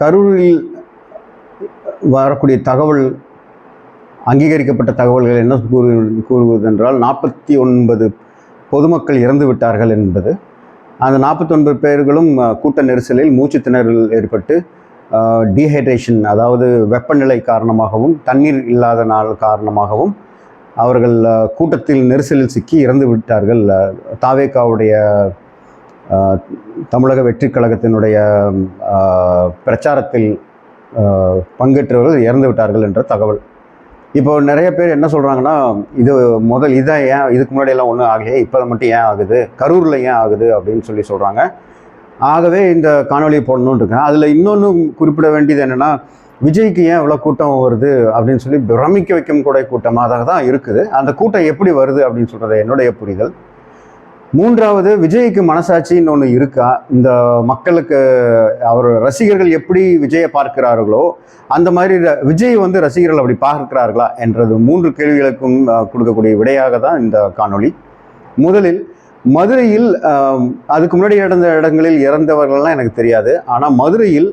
கரூரில் வரக்கூடிய தகவல் அங்கீகரிக்கப்பட்ட தகவல்கள் என்ன கூறு கூறுவதென்றால் நாற்பத்தி ஒன்பது பொதுமக்கள் இறந்து விட்டார்கள் என்பது. அந்த நாற்பத்தொன்பது பேர்களும் கூட்ட நெரிசலில் மூச்சு திணறல் ஏற்பட்டு டீஹைட்ரேஷன் அதாவது வெப்பநிலை காரணமாகவும் தண்ணீர் இல்லாத நாள் காரணமாகவும் அவர்கள் கூட்டத்தில் நெரிசலில் சிக்கி இறந்து விட்டார்கள். தாவேக்காவுடைய தமிழக வெற்றிக் கழகத்தினுடைய பிரச்சாரத்தில் பங்கேற்றவர்கள் இறந்து விட்டார்கள் என்ற தகவல். இப்போ நிறைய பேர் என்ன சொல்கிறாங்கன்னா இது முதல் இதான் ஏன் இதுக்கு முன்னாடி எல்லாம் ஒன்றும் ஆகலையே இப்போ மட்டும் ஏன் ஆகுது? கரூரில் ஏன் ஆகுது? அப்படின்னு சொல்லி சொல்கிறாங்க ஆகவே இந்த காணொலியை போடணும்னு இருக்கேன் அதில் இன்னொன்று குறிப்பிட வேண்டியது என்னென்னா விஜய்க்கு ஏன் இவ்வளோ கூட்டம் வருது? அப்படின்னு சொல்லி பிரமிக்க வைக்கும் கூட கூட்டமாக தான் இருக்குது. அந்த கூட்டம் எப்படி வருது அப்படின்னு சொல்கிறது என்னுடைய புரிதல். மூன்றாவது விஜய்க்கு மனசாட்சின்னு ஒன்று இருக்கா? இந்த மக்களுக்கு அவர் ரசிகர்கள் எப்படி விஜயை பார்க்கிறார்களோ அந்த மாதிரி ர- விஜய் வந்து ரசிகர்கள் அப்படி பார்க்கிறார்களா என்றது மூன்று கேள்விகளுக்கும் கொடுக்கக்கூடிய விடையாக தான் இந்த காணொளி. முதலில் மதுரையில் அதுக்கு முன்னாடி நடந்த இடங்களில் இறந்தவர்கள்லாம் எனக்கு தெரியாது. ஆனால் மதுரையில்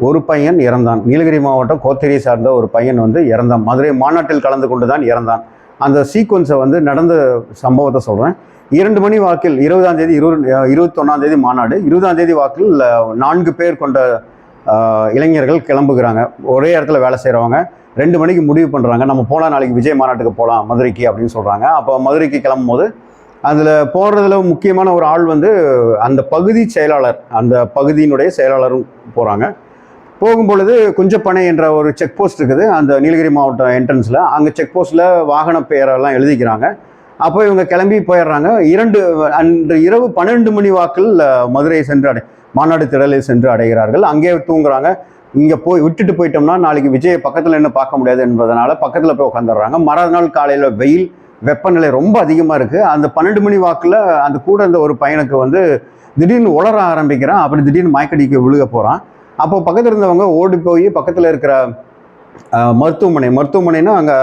ஒரு பையன் இறந்தான். நீலகிரி மாவட்டம் கோத்தேரியை சார்ந்த ஒரு பையன் வந்து இறந்தான். மதுரை மாநாட்டில் கலந்து கொண்டு தான் இறந்தான். அந்த சீக்வன்ஸை வந்து நடந்த சம்பவத்தை சொல்கிறேன் இரண்டு மணி வாக்கில் இருபதாம் தேதி இருபது இருபத்தொன்னாம் தேதி மாநாடு. இருபதாம் தேதி வாக்கில் நான்கு பேர் கொண்ட இளைஞர்கள் கிளம்புகிறாங்க. ஒரே இடத்துல வேலை செய்கிறவங்க ரெண்டு மணிக்கு முடிவு பண்ணுறாங்க நம்ம போகலாம் நாளைக்கு விஜய் மாநாட்டுக்கு போகலாம் மதுரைக்கு அப்படின்னு சொல்கிறாங்க அப்போ மதுரைக்கு கிளம்பும் போது அதில் போகிறதுல முக்கியமான ஒரு ஆள் வந்து அந்த பகுதி செயலாளர் அந்த பகுதியினுடைய செயலாளரும் போகிறாங்க போகும்பொழுது குஞ்சப்பனை என்ற ஒரு செக் போஸ்ட் இருக்குது. அந்த நீலகிரி மாவட்டம் என்ட்ரன்ஸில் அங்கே செக் போஸ்ட்டில் வாகன பெயரெல்லாம் எழுதிக்கிறாங்க. அப்போ இவங்க கிளம்பி போயிடுறாங்க. இரண்டு அன்று இரவு பன்னெண்டு மணி வாக்கில் மதுரையை மதுரை சென்று அடை மாநாடு திடலை சென்று அடைகிறார்கள். அங்கே தூங்குறாங்க. இங்கே போய் விட்டுட்டு போயிட்டோம்னா நாளைக்கு விஜயை பக்கத்தில் நின்று பார்க்க முடியாது என்பதனால பக்கத்தில் போய் உட்காந்துடுறாங்க மறுநாள் காலையில் வெயில் வெப்பநிலை ரொம்ப அதிகமாக இருக்குது அந்த பன்னெண்டு மணி வாக்கில் அந்த கூட இருந்த ஒரு பையனுக்கு வந்து திடீர்னு உளர ஆரம்பிக்கிறான். அப்படி திடீர்னு மயக்கடிக்கு விழுக போகிறான் அப்போ பக்கத்தில் இருந்தவங்க ஓடி போய் பக்கத்தில் இருக்கிற மருத்துவமனை. மருத்துவமனைனா அங்கே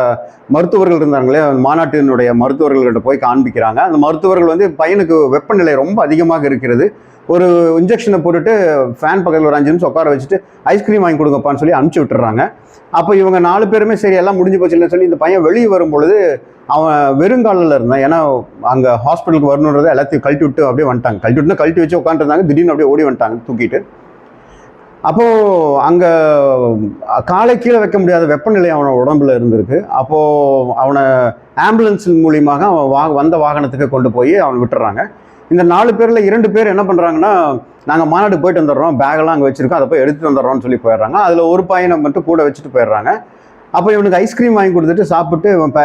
மருத்துவர்கள் இருந்தாங்களே மாநாட்டினுடைய மருத்துவர்கள்கிட்ட போய் காண்பிக்கிறாங்க. அந்த மருத்துவர்கள் வந்து பையனுக்கு வெப்பநிலை ரொம்ப அதிகமாக இருக்கிறது. ஒரு இன்ஜெக்ஷனை போட்டுட்டு ஃபேன் பக்கத்தில் ஒரு அஞ்சு நிமிஷம் உட்கார வச்சுட்டு ஐஸ்கிரீம் வாங்கி கொடுங்கப்பான்னு சொல்லி அனுப்பிச்சி விட்டுறாங்க. அப்போ இவங்க நாலு பேருமே சரி எல்லாம் முடிஞ்சு போச்சுன்னு சொல்லி இந்த பையன் வெளியே வரும்பொழுது அவன் வெறுங்காலில் இருந்தான். ஏன்னா அங்கே ஹாஸ்பிட்டலுக்கு வரணுன்றதை எல்லாத்தையும் கழட்டி விட்டு அப்படியே வந்துட்டாங்க. கழட்டி விட்டுனா கழட்டி வச்சு உட்காந்துருந்தாங்க திடீர்னு அப்படியே ஓடி வந்துட்டாங்க தூக்கிட்டு. அப்போது அங்கே காலை கீழே வைக்க முடியாத வெப்பநிலை அவனோட உடம்புல இருந்திருக்கு. அப்போது அவனை ஆம்புலன்ஸ் மூலியமாக அவன் வா வந்த வாகனத்துக்கு கொண்டு போய் அவனை விட்டுறாங்க. இந்த நாலு பேரில் இரண்டு பேர் என்ன பண்ணுறாங்கன்னா நாங்கள் மாநாடு போயிட்டு வந்துடுறோம் பேகெல்லாம் அங்கே வச்சுருக்கோம் அதை போய் எடுத்துட்டு வந்துடுறோம்னு சொல்லி போயிடுறாங்க. அதில் ஒரு பையனை மட்டும் கூட வச்சுட்டு போயிடுறாங்க. அப்போ இவனுக்கு ஐஸ்கிரீம் வாங்கி கொடுத்துட்டு சாப்பிட்டு இவன்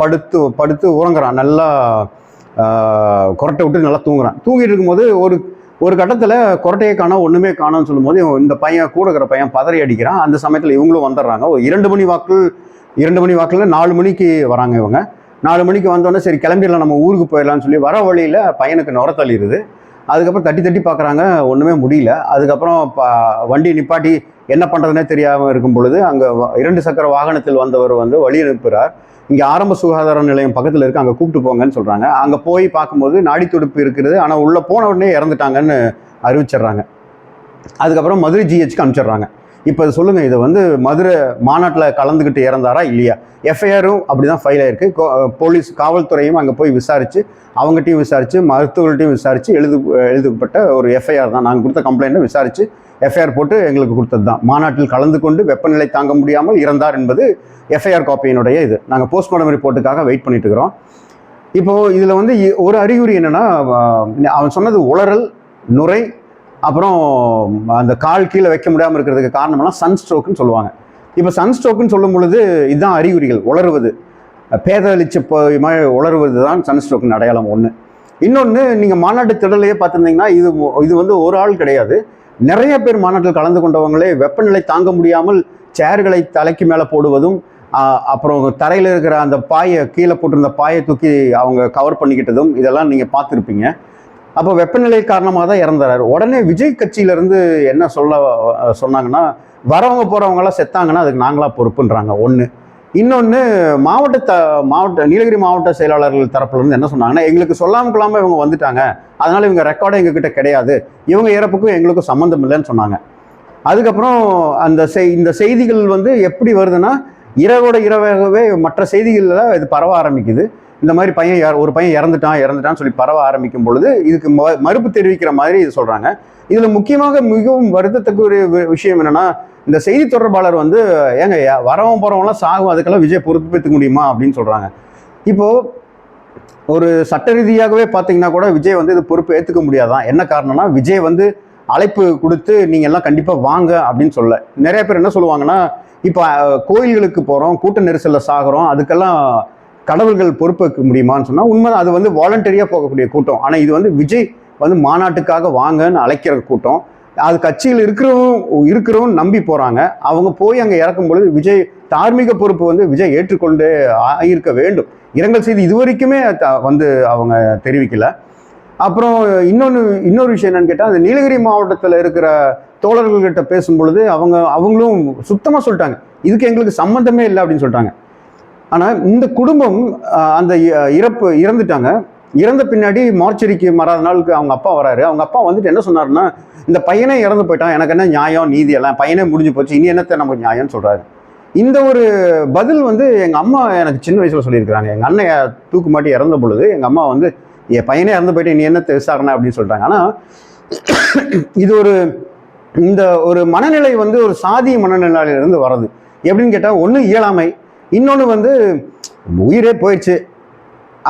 படுத்து படுத்து உறங்குறான். நல்லா குரட்டை கொரட்டை விட்டு நல்லா தூங்குறான். தூங்கிட்டு இருக்கும்போது ஒரு ஒரு கட்டத்தில் கொரட்டையை காணோம் ஒன்றுமே காணோம்னு சொல்லும்போது இந்த பையன் கூட இருக்கிற பையன் பதறி அடிக்கிறான். அந்த சமயத்தில் இவங்களும் வந்துடுறாங்க. ஒரு இரண்டு மணி வாக்கில் இரண்டு மணி வாக்கில் நாலு மணிக்கு வராங்க இவங்க. நாலு மணிக்கு வந்தோடனே சரி கிளம்பிடலாம் நம்ம ஊருக்கு போயிடலாம்னு சொல்லி வர வழியில் பையனுக்கு நுர தள்ளிடுது அதுக்கப்புறம் தட்டி தட்டி பார்க்குறாங்க ஒன்றுமே முடியல. அதுக்கப்புறம் ப வண்டி நிப்பாட்டி என்ன பண்ணுறதுனே தெரியாமல் இருக்கும் பொழுது அங்கே இரண்டு சக்கர வாகனத்தில் வந்தவர் வந்து வழி அனுப்புகிறார் இங்கே ஆரம்ப சுகாதார நிலையம் பக்கத்தில் இருக்கு. அங்கே கூப்பிட்டு போங்கன்னு சொல்கிறாங்க அங்கே போய் பார்க்கும்போது நாடி துடுப்பு இருக்கிறது ஆனால் உள்ளே போன உடனே இறந்துட்டாங்கன்னு அறிவிச்சிடுறாங்க. அதுக்கப்புறம் மதுரை ஜிஹெச்சுக்கு அனுப்பிச்சிடுறாங்க. இப்போ சொல்லுங்கள் இதை வந்து மதுரை மாநாட்டில் கலந்துக்கிட்டு இறந்தாரா இல்லையா? எஃப்ஐஆரும் அப்படி தான் ஃபைல் ஆயிருக்கு. கோ- போலீஸ் காவல்துறையும் அங்கே போய் விசாரித்து அவங்ககிட்டையும் விசாரித்து மருத்துவர்கள்ட்டையும் விசாரித்து எழுது எழுதப்பட்ட ஒரு எஃப்ஐஆர் தான். நாங்கள் கொடுத்த கம்ப்ளைண்ட்டை விசாரித்து எஃப்ஐஆர் போட்டு எங்களுக்கு கொடுத்தது தான் மாநாட்டில் கலந்து கொண்டு வெப்பநிலை தாங்க முடியாமல் இறந்தார் என்பது எஃப்ஐஆர் காப்பியினுடைய இது. நாங்கள் போஸ்ட்மார்ட்டம் ரிப்போர்ட்டுக்காக வெயிட் பண்ணிட்டு இருக்கிறோம். இப்போது இதில் வந்து இ- ஒரு அறிகுறி என்னென்னா அவன் சொன்னது உளறல் நுரை அப்புறம் அந்த கால் கீழே வைக்க முடியாமல் இருக்கிறதுக்கு காரணமெல்லாம் சன் ஸ்ட்ரோக்குன்னு சொல்லுவாங்க. இப்போ சன் ஸ்ட்ரோக்குன்னு சொல்லும் பொழுது இதுதான் அறிகுறிகள் உளறுவது. பேதளிச்ச போய் மாதிரி உளறுவது தான் சன் ஸ்ட்ரோக்கின் அடையாளம் ஒன்று இன்னொன்று நீங்கள் மாநாட்டு திடலையே பார்த்துருந்தீங்கன்னா இது இது வந்து ஒரு ஆள் கிடையாது. நிறைய பேர் மாநாட்டில் கலந்து கொண்டவங்களே வெப்பநிலை தாங்க முடியாமல் சேர்களை தலைக்கு மேலே போடுவதும் அப்புறம் தரையில் இருக்கிற அந்த பாயை கீழே போட்டிருந்த பாயை தூக்கி அவங்க கவர் பண்ணிக்கிட்டதும் இதெல்லாம் நீங்கள் பார்த்துருப்பீங்க. அப்போ வெப்பநிலை காரணமாக தான் இறந்துறாரு உடனே விஜய் கட்சியிலேருந்து என்ன சொல்ல சொன்னாங்கன்னா வரவங்க போகிறவங்களாம் செத்தாங்கன்னா அதுக்கு நாங்களாக பொறுப்புன்றாங்க. ஒன்று இன்னொன்று மாவட்ட த மாவட்ட நீலகிரி மாவட்ட செயலாளர்கள் தரப்புலேருந்து என்ன சொன்னாங்கன்னா எங்களுக்கு சொல்லாமல் கொள்ளாமல் இவங்க வந்துட்டாங்க. அதனால் இவங்க ரெக்கார்டு எங்ககிட்ட கிடையாது. இவங்க இறப்புக்கும் எங்களுக்கும் சம்மந்தம் இல்லைன்னு சொன்னாங்க. அதுக்கப்புறம் அந்த செய் இந்த செய்திகள் வந்து எப்படி வருதுன்னா இரவோட இரவாகவே மற்ற செய்திகளில் இது பரவ ஆரம்பிக்குது. இந்த மாதிரி பையன் யார் ஒரு பையன் இறந்துட்டான் இறந்துட்டான்னு சொல்லி பரவ ஆரம்பிக்கும் பொழுது இதுக்கு ம- மறுப்பு தெரிவிக்கிற மாதிரி இது சொல்கிறாங்க இதில் முக்கியமாக மிகவும் வருத்தத்துக்குரிய வி- விஷயம் என்னென்னா இந்த செய்தி தொடர்பாளர் வந்து ஏங்க வரவன் போகிறவங்களாம் சாகும் அதுக்கெல்லாம் விஜய் பொறுப்பேற்றுக்க முடியுமா அப்படின்னு சொல்கிறாங்க இப்போது ஒரு சட்ட ரீதியாகவே பார்த்தீங்கன்னா கூட விஜய் வந்து இது பொறுப்பு ஏற்றுக்க முடியாதான் என்ன காரணம்னா விஜய் வந்து அழைப்பு கொடுத்து நீங்கள் எல்லாம் கண்டிப்பாக வாங்க அப்படின்னு சொல்ல. நிறைய பேர் என்ன சொல்லுவாங்கன்னா இப்போ கோயில்களுக்கு போகிறோம் கூட்ட நெரிசலில் சாகுறோம் அதுக்கெல்லாம் கடவுள்கள் பொறுப்பேற்க முடியுமான்னு சொன்னால் உண்மை அது வந்து வாலண்டரியாக போகக்கூடிய கூட்டம். ஆனால் இது வந்து விஜய் வந்து மாநாட்டுக்காக வாங்கன்னு அழைக்கிற கூட்டம். அது கட்சியில் இருக்கிறவங்க இருக்கிறவங்க நம்பி போகிறாங்க அவங்க போய் அங்கே இறக்கும் பொழுது விஜய் தார்மீக பொறுப்பு வந்து விஜய் ஏற்றுக்கொண்டு ஆயிருக்க வேண்டும். இரங்கல் செய்தி இதுவரைக்குமே த- வந்து அவங்க தெரிவிக்கல. அப்புறம் இன்னொன்று இன்னொரு விஷயம் என்னன்னு கேட்டால் அந்த நீலகிரி மாவட்டத்தில் இருக்கிற தோழர்கள்கிட்ட பேசும் பொழுது அவங்க அவங்களும் சுத்தமாக சொல்லிட்டாங்க. இதுக்கு எங்களுக்கு சம்மந்தமே இல்லை அப்படின்னு சொல்லிட்டாங்க. ஆனால் இந்த குடும்பம் அந்த இ- இறப்பு இறந்துட்டாங்க. இறந்த பின்னாடி மார்ச்சரிக்கு மறாத நாளுக்கு அவங்க அப்பா வராரு. அவங்க அப்பா வந்துட்டு என்ன சொன்னாருன்னா இந்த பையனே இறந்து போயிட்டான் எனக்கு என்ன நியாயம் நீதி எல்லாம் பையனே முடிஞ்சு போச்சு இனி என்னத்தை நமக்கு நியாயம்னு சொல்றாரு. இந்த ஒரு பதில் வந்து எங்க அம்மா எனக்கு சின்ன வயசுல சொல்லியிருக்கிறாங்க. எங்க அண்ணன் தூக்கு மாட்டி இறந்த பொழுது எங்க அம்மா வந்து என் பையனே இறந்து போயிட்டு நீ என்னத்தை விசாரணை? அப்படின்னு சொல்லிட்டாங்க. ஆனா இது ஒரு இந்த ஒரு மனநிலை வந்து ஒரு சாதி மனநிலையிலிருந்து வர்றது. எப்படின்னு கேட்டால் ஒன்று இயலாமை இன்னொன்று வந்து உயிரே போயிடுச்சு.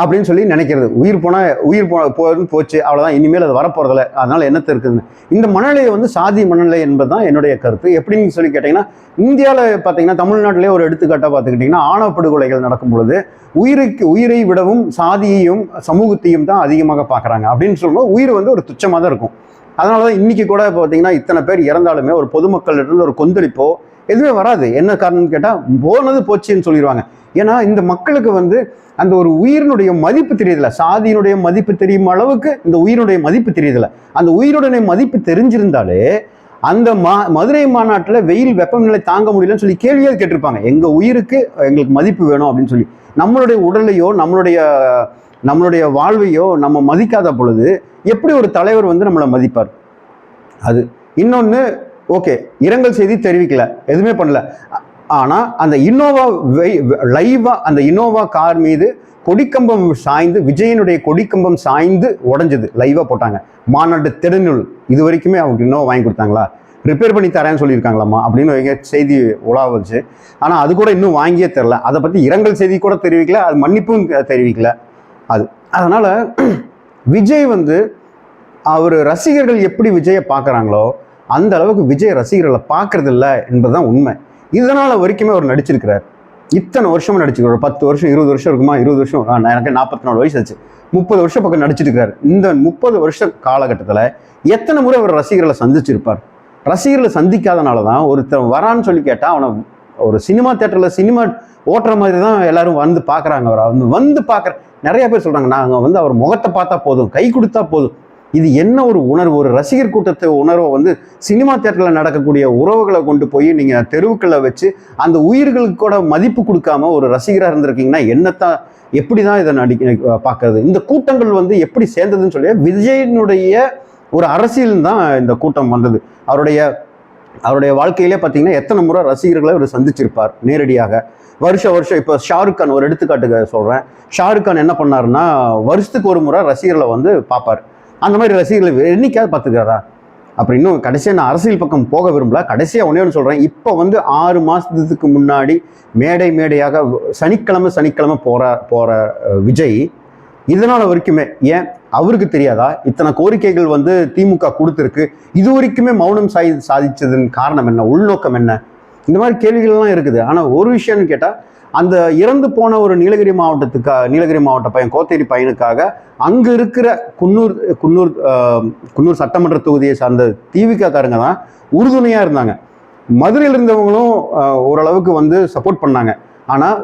அப்படின்னு சொல்லி நினைக்கிறது. உயிர் போனால் உயிர் போ போகிறது போச்சு அவ்வளோதான் இனிமேல் அது வரப்போகிறதில்ல அதனால் என்னத்தை இருக்குதுன்னு. இந்த மனநிலை வந்து சாதி மனநிலை என்பது தான் என்னுடைய கருத்து. எப்படின்னு சொல்லி கேட்டிங்கன்னா இந்தியாவில் பார்த்தீங்கன்னா தமிழ்நாட்டிலே ஒரு எடுத்துக்காட்டாக பார்த்துக்கிட்டிங்கன்னா ஆணப்படுகொலைகள் நடக்கும் பொழுது உயிருக்கு உயிரை விடவும் சாதியையும் சமூகத்தையும் தான் அதிகமாக பார்க்குறாங்க அப்படின்னு சொல்லும்போது உயிர் வந்து ஒரு துச்சமாக தான் இருக்கும். அதனால தான் இன்றைக்கி கூட பார்த்தீங்கன்னா இத்தனை பேர் இறந்தாலுமே ஒரு பொதுமக்கள் இருந்து ஒரு கொந்தளிப்போ எதுவுமே வராது. என்ன காரணம்னு கேட்டால் போனது போச்சுன்னு சொல்லிடுவாங்க. ஏன்னா இந்த மக்களுக்கு வந்து அந்த ஒரு உயிரினுடைய மதிப்பு தெரியுதுல சாதியினுடைய மதிப்பு தெரியும் அளவுக்கு இந்த உயிரினுடைய மதிப்பு தெரியுதுல அந்த உயிருடைய மதிப்பு தெரிஞ்சிருந்தாலே அந்த மா மதுரை மாநாட்டில் வெயில் வெப்பநிலை தாங்க முடியலன்னு சொல்லி கேள்வியாக கேட்டிருப்பாங்க. எங்கள் உயிருக்கு எங்களுக்கு மதிப்பு வேணும் அப்படின்னு சொல்லி. நம்மளுடைய உடலையோ நம்மளுடைய நம்மளுடைய வாழ்வையோ நம்ம மதிக்காத பொழுது எப்படி ஒரு தலைவர் வந்து நம்மளை மதிப்பார்? அது இன்னொன்று ஓகே இரங்கல் செய்தி தெரிவிக்கல. எதுவுமே பண்ணல. ஆனால் அந்த இன்னோவா லைவா அந்த இன்னோவா கார் மீது கொடிக்கம்பம் சாய்ந்து விஜயனுடைய கொடிக்கம்பம் சாய்ந்து உடஞ்சது. லைவா போட்டாங்க. மாநாட்டு திடநூல் இது வரைக்குமே அவங்களுக்கு இன்னோவா வாங்கி கொடுத்தாங்களா? ரிப்பேர் பண்ணி தரேன்னு சொல்லியிருக்காங்களாம்மா அப்படின்னு எங்க செய்தி உலாவச்சு. ஆனால் அது கூட இன்னும் வாங்கியே தெரில. அதை பற்றி இரங்கல் செய்தி கூட தெரிவிக்கல. அது மன்னிப்பும் தெரிவிக்கல. அது. அதனால் விஜய் வந்து அவர் ரசிகர்கள் எப்படி விஜயை பார்க்குறாங்களோ அந்த அளவுக்கு விஜய் ரசிகர்களை பார்க்குறதில்ல என்பதுதான் உண்மை. இதனால் வரைக்குமே அவர் நடிச்சிருக்கிறார். இத்தனை வருஷமா நடிச்சிருக்காரு ஒரு பத்து வருஷம் இருபது வருஷம் இருக்குமா? இருபது வருஷம் நான் எனக்கு நாற்பத்தி நாலு வயசு ஆச்சு. முப்பது வருஷம் பக்கம் நடிச்சிட்டு இருக்காரு இந்த முப்பது வருஷ காலகட்டத்தில் எத்தனை முறை அவர் ரசிகர்களை சந்திச்சிருப்பார்? ரசிகர்களை சந்திக்காதனால தான் ஒருத்தன் வரான்னு சொல்லி கேட்டால் அவனை ஒரு சினிமா தேட்டரில் சினிமா ஓட்டுற மாதிரி தான் எல்லாரும் வந்து பார்க்குறாங்க அவர் வந்து வந்து பார்க்குற நிறைய பேர் சொல்கிறாங்க நாங்கள் வந்து அவர் முகத்தை பார்த்தா போதும் கை கொடுத்தா போதும் இது என்ன ஒரு உணர்வு? ஒரு ரசிகர் கூட்டத்தை உணர்வை வந்து சினிமா தேட்டரில் நடக்கக்கூடிய உறவுகளை கொண்டு போய் நீங்கள் தெருவுக்களை வச்சு அந்த உயிர்களுக்கு கூட மதிப்பு கொடுக்காம ஒரு ரசிகராக இருந்திருக்கீங்கன்னா என்னத்தான் எப்படி தான் இதை நடிக்க பார்க்கறது? இந்த கூட்டங்கள் வந்து எப்படி சேர்ந்ததுன்னு சொல்லி விஜயனுடைய ஒரு அரசியல் தான் இந்த கூட்டம் வந்தது. அவருடைய அவருடைய வாழ்க்கையிலே பார்த்தீங்கன்னா எத்தனை முறை ரசிகர்களை அவர் சந்திச்சிருப்பார் நேரடியாக. வருஷ வருஷம் இப்போ ஷாருக் கான் ஒரு எடுத்துக்காட்டுக்கு சொல்கிறேன் ஷாருக் கான் என்ன பண்ணாருன்னா வருஷத்துக்கு ஒரு முறை ரசிகர்களை வந்து பார்ப்பார். அந்த மாதிரி ரசிகர்களை என்னைக்காவது பார்த்துக்கிறாரா அப்புறம் இன்னும் கடைசியாக நான் அரசியல் பக்கம் போக விரும்பல. கடைசியாக ஒன்றே ஒன்று சொல்கிறேன் இப்போ வந்து ஆறு மாதத்துக்கு முன்னாடி மேடை மேடையாக சனிக்கிழமை சனிக்கிழமை போகிற போகிற விஜய் இதனால் வரைக்குமே ஏன்? அவருக்கு தெரியாதா? இத்தனை கோரிக்கைகள் வந்து திமுக கொடுத்துருக்கு. இது வரைக்குமே மௌனம் சாய் சாதிச்சதன் காரணம் என்ன? உள்நோக்கம் என்ன? இந்த மாதிரி கேள்விகள்லாம் இருக்குது. ஆனால் ஒரு விஷயம்னு கேட்டால் அந்த இறந்து போன ஒரு நீலகிரி மாவட்டத்துக்கா நீலகிரி மாவட்ட பையன் கோத்தேரி பையனுக்காக அங்கே இருக்கிற குன்னூர் குன்னூர் குன்னூர் சட்டமன்ற தொகுதியை சார்ந்த தீவிகாக்காரங்க தான் உறுதுணையாக இருந்தாங்க. மதுரையில் இருந்தவங்களும் ஓரளவுக்கு வந்து சப்போர்ட் பண்ணாங்க. ஆனால்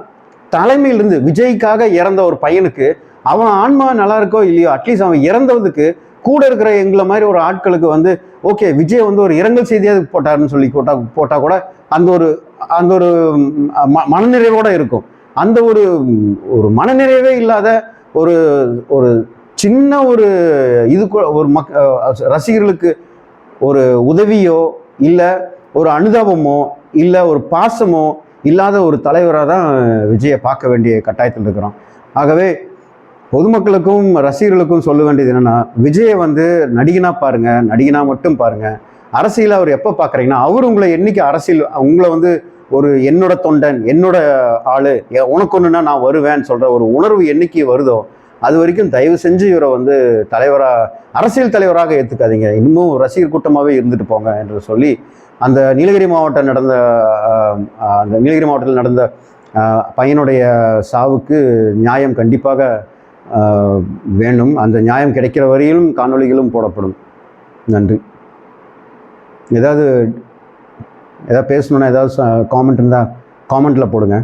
தலைமையிலிருந்து விஜய்க்காக இறந்த ஒரு பையனுக்கு அவன் ஆன்மா நல்லா இருக்கோ இல்லையோ அட்லீஸ்ட் அவன் இறந்ததுக்கு கூட இருக்கிற எங்களை மாதிரி ஒரு ஆட்களுக்கு வந்து ஓகே விஜய் வந்து ஒரு இரங்கல் செய்தியாக போட்டாருன்னு சொல்லி போட்டா போட்டால் கூட அந்த ஒரு அந்த ஒரு ம- மனநிறைவோட இருக்கும். அந்த ஒரு ஒரு மனநிறைவே இல்லாத ஒரு ஒரு சின்ன ஒரு இது ஒரு மக் ரசிகர்களுக்கு ஒரு உதவியோ இல்லை ஒரு அனுதாபமோ இல்லை ஒரு பாசமோ இல்லாத ஒரு தலைவராக தான் விஜயை பார்க்க வேண்டிய கட்டாயத்தில் இருக்கிறோம். ஆகவே பொதுமக்களுக்கும் ரசிகர்களுக்கும் சொல்ல வேண்டியது என்னென்னா விஜயை வந்து நடிகனாக பாருங்கள் நடிகனா மட்டும் பாருங்கள் அரசியல் அவர் எப்போ பார்க்குறீங்கன்னா அவர் உங்களை என்னைக்கு அரசியல் உங்களை வந்து ஒரு என்னோட தொண்டன் என்னோட ஆளு எ- உனக்கு ஒன்றுனா நான் வருவேன்னு சொல்கிற ஒரு உணர்வு என்னைக்கு வருதோ அது வரைக்கும் தயவு செஞ்சு இவரை வந்து தலைவராக அரசியல் தலைவராக ஏற்றுக்காதீங்க இன்னமும் ரசிகர் கூட்டமாகவே இருந்துட்டு போங்க என்று சொல்லி அந்த நீலகிரி மாவட்டம் நடந்த அந்த நீலகிரி மாவட்டத்தில் நடந்த பையனுடைய சாவுக்கு நியாயம் கண்டிப்பாக வேணும் வேண்டும். அந்த நியாயம் கிடைக்கிற வரையிலும் காணொளிகளும் போடப்படும். நன்றி. ஏதாவது ஏதாவது பேசணுன்னா ஏதாவது காமெண்ட் இருந்தால் காமெண்ட்டில் போடுங்க.